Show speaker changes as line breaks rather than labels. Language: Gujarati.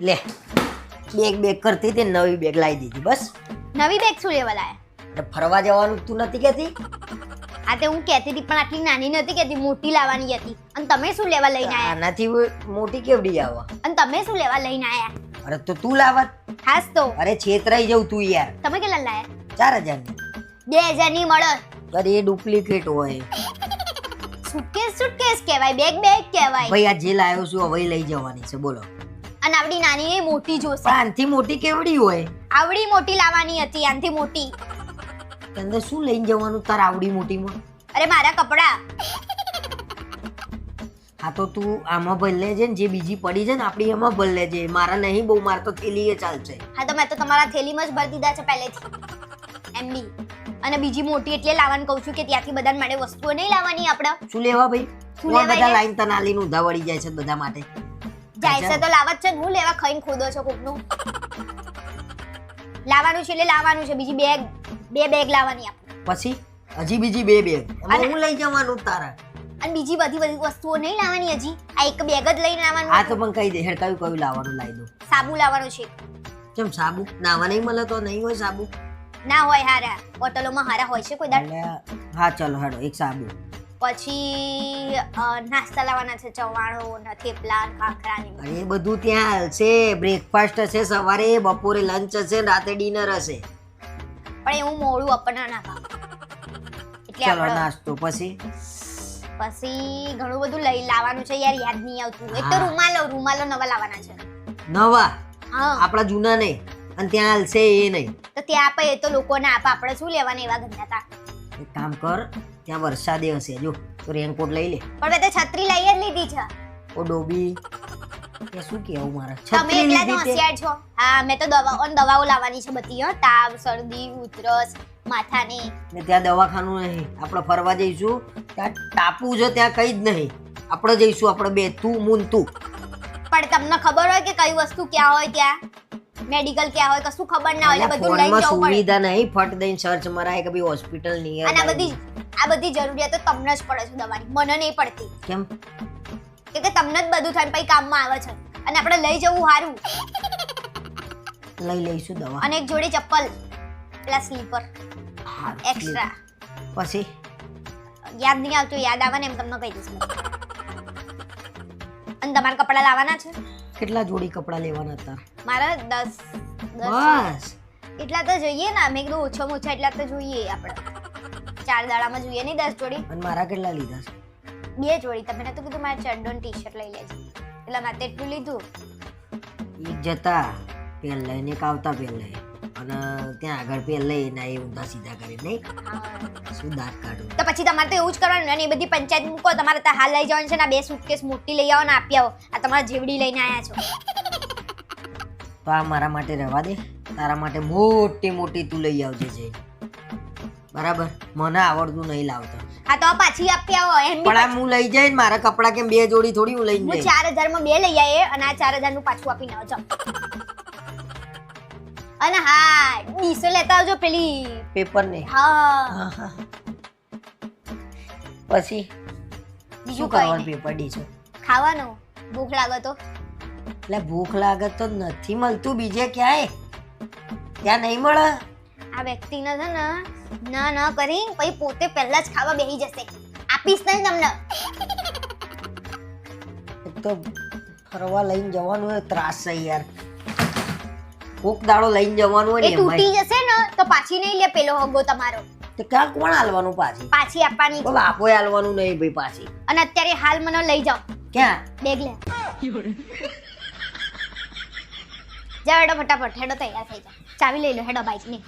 લે બેગ બેગ કરતી હતી નવી બેગ લાવી દીધી બસ.
નવી બેગ શું લેવા લાયા?
ફરવા જવાનું તું નથી કહેતી?
આ તે હું કહેતી હતી પણ આટલી નાની નથી કહેતી મોટી લાવવાની હતી. અને તમે શું લેવા લઈને આયા?
આનાથી મોટી કેવડી આવે
અને તમે શું લેવા લઈને આયા?
અરે તો તું લાવત
ખાસ તો.
અરે છેતરાઈ જવું તું યાર.
તમે કેટલા લાયા?
ચાર હજાર
બે હજારની મળે.
અરે એ ડુપ્લિકેટ હોય.
સુટકેસ સુટકેસ કહેવાય બેગ બેગ કહેવાય.
ભાઈ આ જે લાવ્યો છું હવે લઈ જવાની છે બોલો.
અને આવડી નાની એ મોટી જોશે.
આનથી મોટી કેવડી હોય?
આવડી મોટી લાવવાની હતી આનથી મોટી.
તને શું લઈને જવાનું તાર આવડી મોટીમાં?
અરે મારા કપડા.
હા તો તું આમાં ભલ લેજે ને જે બીજી પડી છે ને આપણી એમાં ભલ લેજે મારા નહીં બહુ માર તો થેલી એ ચાલશે.
હા તો મેં તો તમારા થેલીમાં જ ભરી દીધા છે પહેલેથી. એમ બી અને બીજી મોટી એટલે લાવવાનું કહું છું કે ત્યાંથી બધા માટે વસ્તુઓ નહીં લાવવાની આપણે.
શું લેવા ભાઈ?
શું
બધા? લાઈન તનાલીનું ઉધા વળી જાય છે બધા માટે?
જાય તો લાવત છે હું લેવા ખાઈને ખોદો છો કોકનું. લાવવાનું છે એટલે લાવવાનું છે બીજી બેગ બે બેગ લાવવાની આપણે
પછી? હજી બીજી બે બેગ હું લઈ જવાનું તારા?
અને બીજી બધી બધી વસ્તુઓ નહીં લાવવાની હજી. આ એક બેગ જ લઈને
આ
લાવવાનું
તો પણ કહી દે હેડ કયું કયું લાવવાનું લાવી દઉં.
સાબુ લાવવાનું છે.
કેમ સાબુ? નાવા નહીં મળે તો નહીં હોય સાબુ?
ના હોય હારા. બોટલોમાં હારા હોય છે કોઈ દાડ.
હા ચલો હેડો એક સાબુ.
પછી નાસ્તા લાવવાના છે ચવાણો ને થેપલા ખાખરા ને
એ બધું ત્યાં છે. બ્રેકફાસ્ટ હશે સવારે બપોરે લંચ હશે રાતે ડિનર હશે.
પણ એવું મોડું આપણને ના ભાવે. એટલે
ચલો નાસ્તો પછી?
પછી ઘણું બધું લઈ લાવવાનું છે યાર યાદ નહીં આવતું. એક તો રૂમાલો રૂમાલો નવા લાવવાના છે.
નવા? આપણા જૂના નહીં. અને ત્યાં હાલશે એ નહીં.
તો ત્યાં આપે એ તો લોકોને આપે. આપણે શું લેવાના એવા ગંદા હતા
એક કામ કર ત્યાં વરસાદે હશે જો તો રેનકોટ લઈ લે.
પણ મેં તો છત્રી લઈ જ લીધી છે.
ઓ ડોબી. કે શું કેવું મારે?
તમે એટલા તો. હોશિયાર છો. હા મેં તો દવાઓ અને દવાઓ લાવવાની છે બધી હો. તાવ શરદી ઉધરસ માથાની.
ને ત્યાં દવાખાનું નહીં. આપણે ફરવા જઈશું. ત્યાં ટાપુ છે ત્યાં કઈ જ નહીં. આપણે જઈશું આપણે બે તું મૂન તું.
પણ તમને ખબર હોય કે કઈ વસ્તુ ક્યાં હોય ત્યાં? મેડિકલ ક્યાં હોય કશું ખબર ના હોય બધું
લઈ
જવું પડે.
સુવિધા નહીં. ફટ દઈને સર્ચ મરાય કે ભાઈ હોસ્પિટલ નિયર
અને બધી આ બધી જરૂરિયાતો તમને જ પડે છે દવાની. મને નહીં પડતી.
કેમ?
કે કે તમને જ બધું થાય પછી કામમાં આવે છે. અને આપણે લઈ જવું સારું
લઈ લઈશું દવા.
અને એક જોડી ચપ્પલ. પેલા સ્લીપર. એક્સ્ટ્રા
પછી?
યાદ નહીં આવતું યાદ આવે ને એમ તમને કહી દઈશ અને તમારા કપડા લાવવાના છે?
કેટલા જોડી કપડાં લેવાના હતા?
મારા દસ દસ
બસ.
એટલા તો જોઈએ ને અમે કીધું ઓછામાં ઓછા એટલા તો જોઈએ આપણે. ચાર દાડામાં જોઈએ નહીં દસ જોડી?
અને મારા કેટલા લીધા છે?
બે જોડી. તમે તો કીધું મારે ચડ્ડો ટી શર્ટ લઈ લેજો. એટલે મારે એટલું લીધું.
એક જતા પહેલા એને એક આવતા પહેલા અને ત્યાં આગળ પહેલા એના એ ઊંધા સીધા કરી નહીં. શું દાંત કાઢું?
તો પછી તમારે તો એવું જ કરવાનું અને એ બધી પંચાયત મૂકો તમારે તો હાલ લઈ જવાનું છે ને બે સુટકેસ મોટી લઈ આવો ને આપી આવો. આ તમારા જેવડી લઈને આવ્યા છો.
તો આ મારા માટે રહેવા દે. તારા માટે મોટી મોટી તું લઈ આવજે જઈ બરાબર? મને આવડતું નહીં લાવતા.
હા તો પાછી આપી આવો એમ
પણ આ હું લઈ જાય મારા કપડા કેમ બે જોડી થોડી હું લઈ
હું
જઈશ?
ચાર હજારમાં બે લઈ આવીએ અને આ ચાર હજારનું પાછું આપીને આવજો અને હા ડીસો લેતા આવજો પેલી.
પેપર ને
હા
પછી?
બીજું
કરવાનું પેપર ડીસો?
ખાવાનું. ભૂખ લાગે તો.
એટલે ભૂખ લાગે તો નથી મળતું બીજે ક્યાંય? ત્યાં નહીં મળે?
આ વ્યક્તિને છે ને ના ના કરી પછી પોતે પહેલા જ ખાવા બેસી જશે. આપીશ નહીં તમને.
તો ફરવા લઈને જવાનું હોય ત્રાસ છે યાર. કોક દાડો લઈને જવાનું હોય
એ તૂટી જશે ને તો પાછી નહીં લે પેલો હગો તમારો.
તો ક્યાં કોણ હાલવાનું પાછી?
પાછી આપવાની.
બોલ બાપોએ હાલવાનું નહીં ભાઈ પાછી.
અને અત્યારે હાલ મને લઈ જાઓ.
ક્યાં?
બેગ લે. જા હેડો ફટાફટ. હેડો તૈયાર થઈ જા ચાવી લઈ લો હેડો બાઈકની